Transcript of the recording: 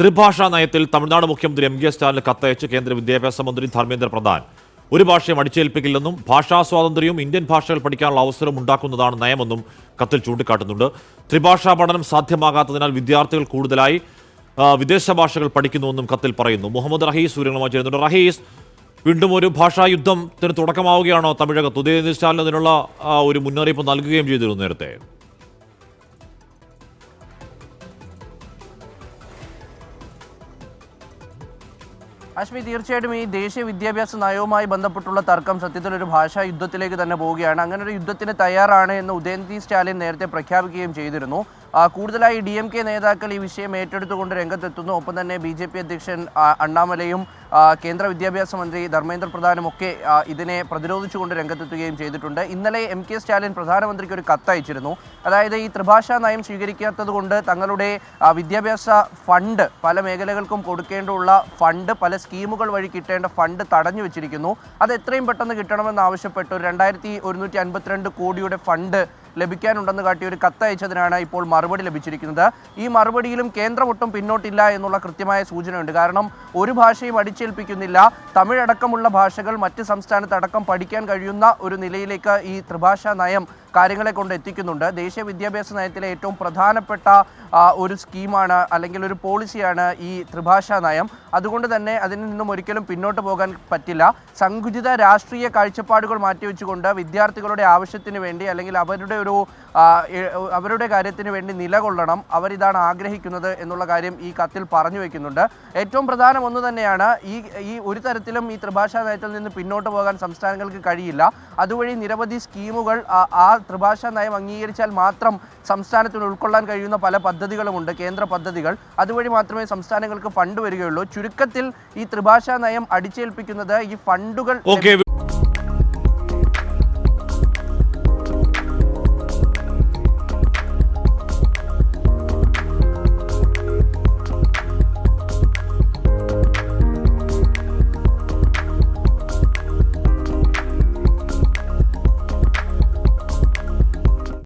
ത്രിഭാഷാ നയത്തിൽ തമിഴ്നാട് മുഖ്യമന്ത്രി M K സ്റ്റാലിന് കത്തയച്ച് കേന്ദ്ര വിദ്യാഭ്യാസ മന്ത്രി ധർമ്മേന്ദ്ര പ്രധാൻ. ഒരു ഭാഷയും അടിച്ചേൽപ്പിക്കില്ലെന്നും ഭാഷാ സ്വാതന്ത്ര്യവും ഇന്ത്യൻ ഭാഷകൾ പഠിക്കാനുള്ള അവസരം ഉണ്ടാക്കുന്നതാണ് നയമെന്നും കത്തിൽ ചൂണ്ടിക്കാട്ടുന്നുണ്ട്. ത്രിഭാഷാ പഠനം സാധ്യമാകാത്തതിനാൽ വിദ്യാർത്ഥികൾ കൂടുതലായി വിദേശ ഭാഷകൾ പഠിക്കുന്നുവെന്നും കത്തിൽ പറയുന്നു. മുഹമ്മദ് റഹീസ് സൂര്യങ്ങളുമായി ചേരുന്നുണ്ട്. റഹീസ് വീണ്ടും ഒരു ഭാഷാ യുദ്ധത്തിന് തുടക്കമാവുകയാണോ തമിഴകത്ത്? ഉദയനിധി സ്റ്റാലിന് അതിനുള്ള ഒരു മുന്നറിയിപ്പ് നൽകുകയും ചെയ്തിരുന്നു നേരത്തെ. അശ്മി തീർച്ചയായിട്ടും ഈ ദേശീയ വിദ്യാഭ്യാസ നയവുമായി ബന്ധപ്പെട്ടുള്ള തർക്കം സത്യത്തിൽ ഒരു ഭാഷാ യുദ്ധത്തിലേക്ക് തന്നെ പോവുകയാണ്. അങ്ങനെ ഒരു യുദ്ധത്തിന് തയ്യാറാണ് എന്ന് ഉദയനിധി സ്റ്റാലിൻ നേരത്തെ പ്രഖ്യാപിക്കുകയും ചെയ്തിരുന്നു. കൂടുതലായി ഡി എം കെ നേതാക്കൾ ഈ വിഷയം ഏറ്റെടുത്തുകൊണ്ട് രംഗത്തെത്തുന്നു. ഒപ്പം തന്നെ ബി ജെ പി അധ്യക്ഷൻ അണ്ണാമലയും കേന്ദ്ര വിദ്യാഭ്യാസ മന്ത്രി ധർമ്മേന്ദ്ര പ്രധാനും ഒക്കെ ഇതിനെ പ്രതിരോധിച്ചുകൊണ്ട് രംഗത്തെത്തുകയും ചെയ്തിട്ടുണ്ട്. ഇന്നലെ എം കെ സ്റ്റാലിൻ പ്രധാനമന്ത്രിക്ക് ഒരു കത്തയച്ചിരുന്നു അതായത് ഈ ത്രിഭാഷാ നയം സ്വീകരിക്കാത്തതുകൊണ്ട് തങ്ങളുടെ വിദ്യാഭ്യാസ ഫണ്ട് പല മേഖലകൾക്കും കൊടുക്കേണ്ടുള്ള ഫണ്ട് പല സ്കീമുകൾ വഴി കിട്ടേണ്ട ഫണ്ട് തടഞ്ഞു വെച്ചിരിക്കുന്നു. അത് എത്രയും പെട്ടെന്ന് കിട്ടണമെന്ന് ആവശ്യപ്പെട്ടു രണ്ടായിരത്തി ഒരുന്നൂറ്റി അൻപത്തിരണ്ട് കോടിയുടെ ഫണ്ട് ലഭിക്കാനുണ്ടെന്ന് കാട്ടി ഒരു കത്തയച്ചതിനാണ് ഇപ്പോൾ മറുപടി ലഭിച്ചിരിക്കുന്നത്. ഈ മറുപടിയിലും കേന്ദ്രം ഒട്ടും പിന്നോട്ടില്ല എന്നുള്ള കൃത്യമായ സൂചനയുണ്ട്. കാരണം ഒരു ഭാഷയും അടിച്ചേൽപ്പിക്കുന്നില്ല. തമിഴടക്കമുള്ള ഭാഷകൾ മറ്റ് സംസ്ഥാനത്തടക്കം പഠിക്കാൻ കഴിയുന്ന ഒരു നിലയിലേക്ക് ഈ ത്രിഭാഷാ നയം കാര്യങ്ങളെ കൊണ്ട് എത്തിക്കുന്നുണ്ട്. ദേശീയ വിദ്യാഭ്യാസ നയത്തിലെ ഏറ്റവും പ്രധാനപ്പെട്ട ഒരു സ്കീമാണ് അല്ലെങ്കിൽ ഒരു പോളിസിയാണ് ഈ ത്രിഭാഷാ നയം. അതുകൊണ്ട് തന്നെ അതിൽ നിന്നും ഒരിക്കലും പിന്നോട്ട് പോകാൻ പറ്റില്ല. സങ്കുചിത രാഷ്ട്രീയ കാഴ്ചപ്പാടുകൾ മാറ്റിവെച്ചുകൊണ്ട് വിദ്യാർത്ഥികളുടെ ആവശ്യത്തിന് വേണ്ടി അല്ലെങ്കിൽ അവരുടെ ഒരു അവരുടെ കാര്യത്തിന് വേണ്ടി നിലകൊള്ളണം. അവരിതാണ് ആഗ്രഹിക്കുന്നത് എന്നുള്ള കാര്യം ഈ കത്തിൽ പറഞ്ഞു വെക്കുന്നുണ്ട്. ഏറ്റവും പ്രധാനം ഒന്ന് തന്നെയാണ് ഈ ഈ ഒരു തരത്തിലും ഈ ത്രിഭാഷാ നയത്തിൽ നിന്ന് പിന്നോട്ട് പോകാൻ സംസ്ഥാനങ്ങൾക്ക് കഴിയില്ല. അതുവഴി നിരവധി സ്കീമുകൾ ആ- ത്രിഭാഷാ നയം അംഗീകരിച്ചാൽ മാത്രം സംസ്ഥാനത്തിന് ഉൾക്കൊള്ളാൻ കഴിയുന്ന പല പദ്ധതികളുമുണ്ട് കേന്ദ്ര പദ്ധതികൾ. അതുവഴി മാത്രമേ സംസ്ഥാനങ്ങൾക്ക് ഫണ്ട് വരികയുള്ളൂ. ചുരുക്കത്തിൽ ഈ ത്രിഭാഷാ നയം അടിച്ചേൽപ്പിക്കുന്നത് ഈ ഫണ്ടുകൾ